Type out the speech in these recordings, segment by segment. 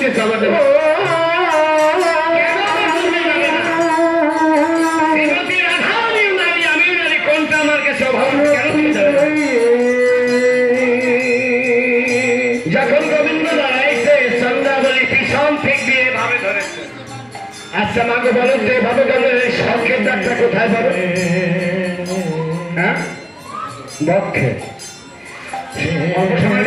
সে আমার দেবে। কেন যাবে? যখন গোবিন্দ দাঁড়াইছে চন্দ্রাবলী পিছন ঠিক দিয়ে ভাবে ধরেছে। আচ্ছা মাকে বলো তো এভাবে গেলে শখের ডাক্তার কোথায় পাবে? হ্যাঁ? বক্ষে। অল্প সময়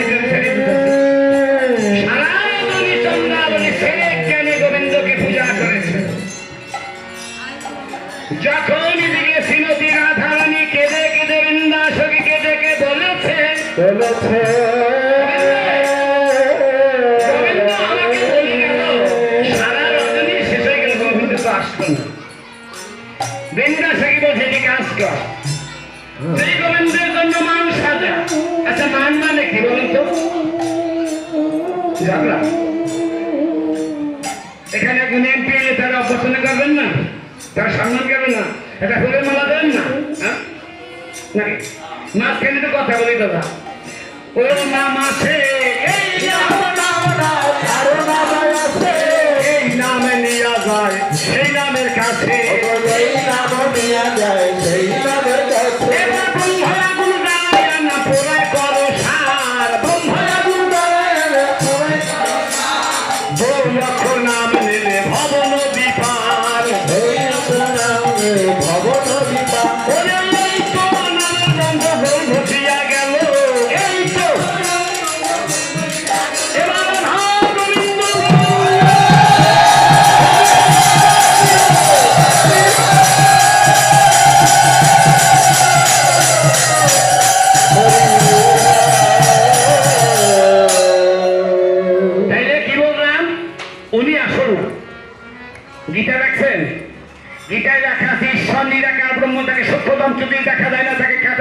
সেই গোবিন্দের জন্য তো? এখানে একজন এমপি এলে তারা অপছন্দ করবেন না তারা সম্মান করবেন না এটা ফুলের মালা দেবেন না মাঝখানে তো কথা বলি দাদা ও নাম আছে এই নামে নিয়ে যায়, সেই নামের কাছে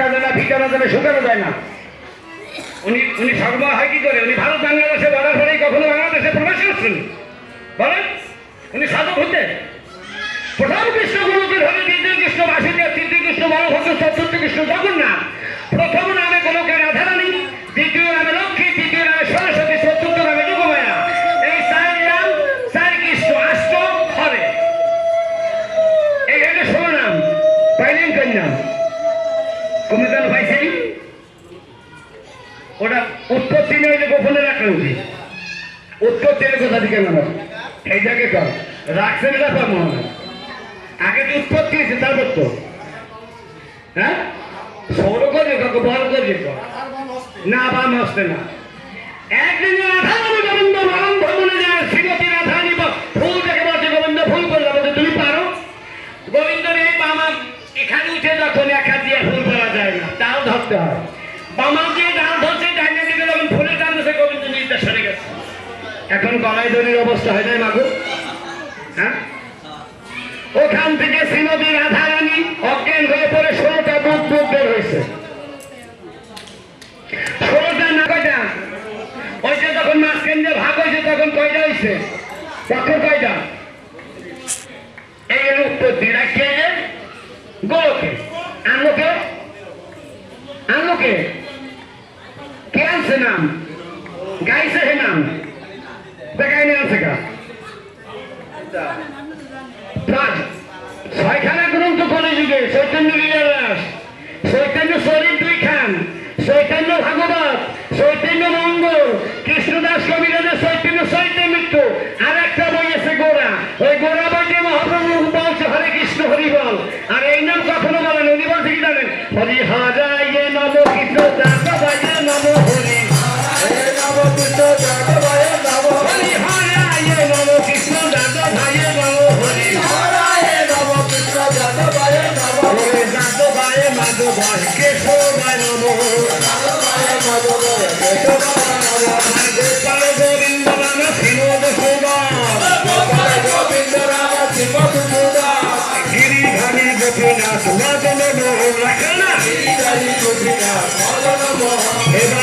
না না। উনি উনি সর্ব হয় কি করে? উনি ভারত, বাংলাদেশে বলার পরেই কখনো বাংলাদেশে প্রবেশ করছেন? বলেন, উনি সাধক প্রথম কৃষ্ণ গুরুকে ধরে দ্বিতীয় কৃষ্ণ, বাসুদেব, তৃতীয় কৃষ্ণ, বলভদ্র, চতুর্থ কৃষ্ণ কমিদান পাইছেন ওটা উৎপত্তি নয় গোপনে রাখা উচিত। উৎপত্তি কোথা থেকে এইটাকে কর রাখছেন এটা কর মনে আগে যে উৎপত্তি হয়েছে তারপর তো হ্যাঁ? সৌর করে বল করে না বা নষ্ট না। একদিন রাধারানী গোবিন্দ মারণ ভ্রমণে যায় শ্রীমতী রাধারানী ব- ফুল দেখে বলছে গোবিন্দ ফুল করলে বলছে তুমি পারো গোবিন্দ রে বামা এখানে উঠে যখন এক হাত দিয়ে ফুল করা যায় না ধরতে হয়। বামা দিয়ে ডাল ধরছে ডাইনে দিকে যখন ফুলের টান ধরছে গোবিন্দ নিজটা সরে গেছে। এখন গলায় দড়ির অবস্থা হয় নাই মাগো? হ্যাঁ? ওখান থেকে শ্রীমতী রাধারানী অজ্ঞান হয়ে পড়ে ষোলোটা বুক বুক বের হয়েছে। ষোলোটা না কয়টা? ওইটা যখন মাঝখান দিয়ে ভাগ হয়েছে তখন কয়টা হয়েছে? তখন কয়টা? আনলোকে কে আনছে নাম, গাইছে হে নাম, দেখাই কা প্রাজ ছয়খানা গ্রন্থ কলে যুগে চৈতন্য লীলারাস চৈতন্য শরীর দুই খান, চৈতন্য ভাগবত, চৈতন্য মঙ্গল, কৃষ্ণদাস কবিরাজের চৈতন্য চৈতন্য মৃত্যু, আর একটা বই আছে গোড়া ওই গোড়া বইতে মহাপ্রভু বলছে হরে কৃষ্ণ হরি বল। আর এই নাম কখনো বলেন উনি বলছে কি জানেন? হরি হরায় মধুবায় কেশবায় নাম গোপাল গোবিন্দ নাম শ্রীমদ গোপাল গোবিন্দ রাম শ্রীমৎ সুদাস গিরিধারী গোপীনাথ মদন মোহন রাখানা শ্রীহরি গোপীনাথ মদন মোহন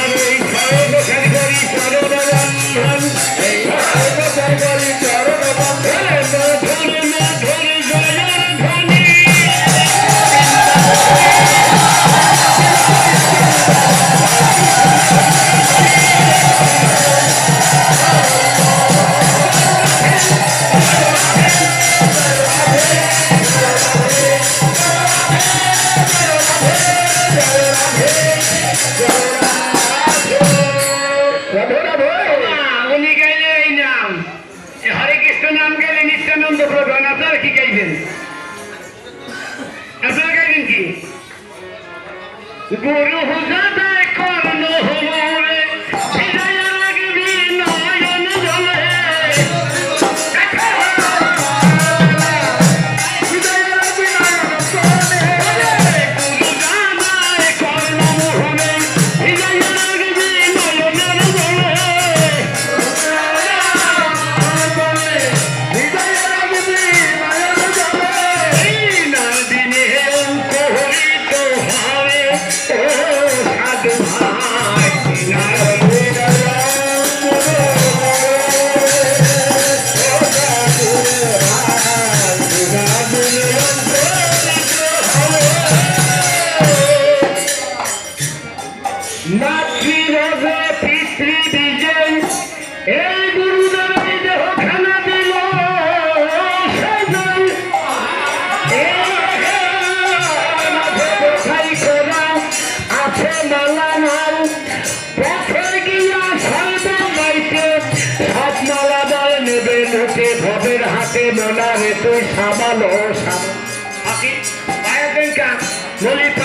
Guru Hussain! দেব না রে তুই সামালো সামাল পাখি পায়ের ললিত